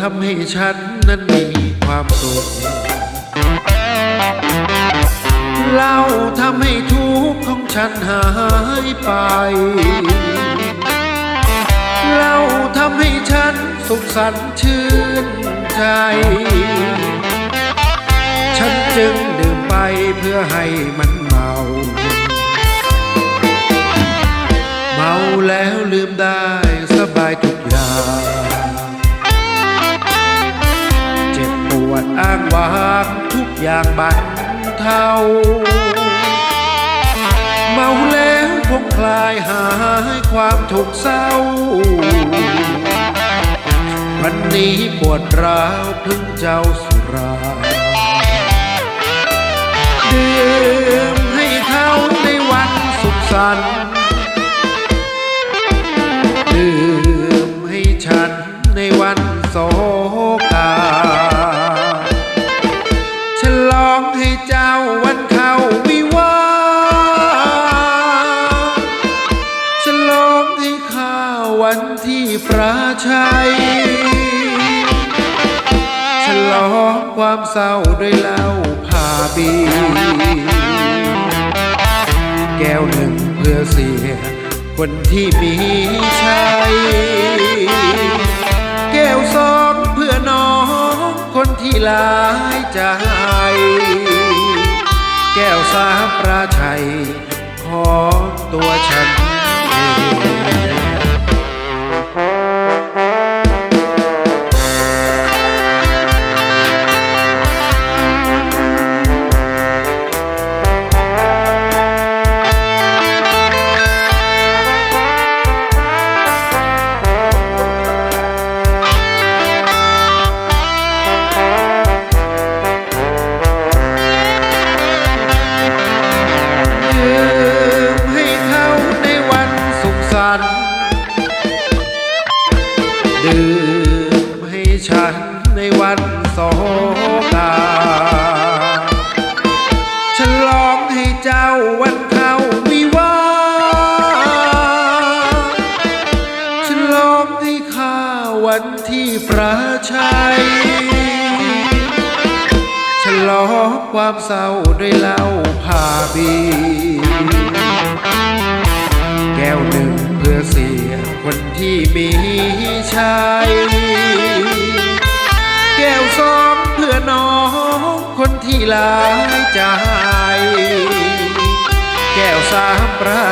ทำให้ฉันนั้นไม่มีความสุขเล้าทำให้ทุกข์ของฉันหายไปเล้าทำให้ฉันสุขสันต์ชื่นใจ ฉันจึงดื่มไปเพื่อให้มันเมา เมาแล้วลืมได้สบายทุกอย่าง วางทุกอย่างบรรเทาเมาแล้วคงคลายหายความทุกข์เศร้า วันนี้ปวดร้าวพึ่งเจ้าสุราดื่มให้เขาในวันสุขสันต์ดื่มให้ฉันในวันโศก่ปราชัยฉลองความเศร้าด้วยเหล้าพาบี แก้วหนึ่งเพื่อเสีย คนที่มีชัย แก้วสองเพื่อน้องคนที่ลายใจ แก้วสามปราชัยของตัวฉันเอง ดื่มให้ฉันในวันโศกาฉันลองให้เจ้าวันเข้าวิวาห์ฉลองให้ข้าวันที่ประชัยฉลองความเศร้าด้วยเหล้าพาบี ก้วหนึ่งเพื่อเสียคนที่มีชัยแก้วสองเพื่อน้องคนที่หลายใจ แก้วสามประ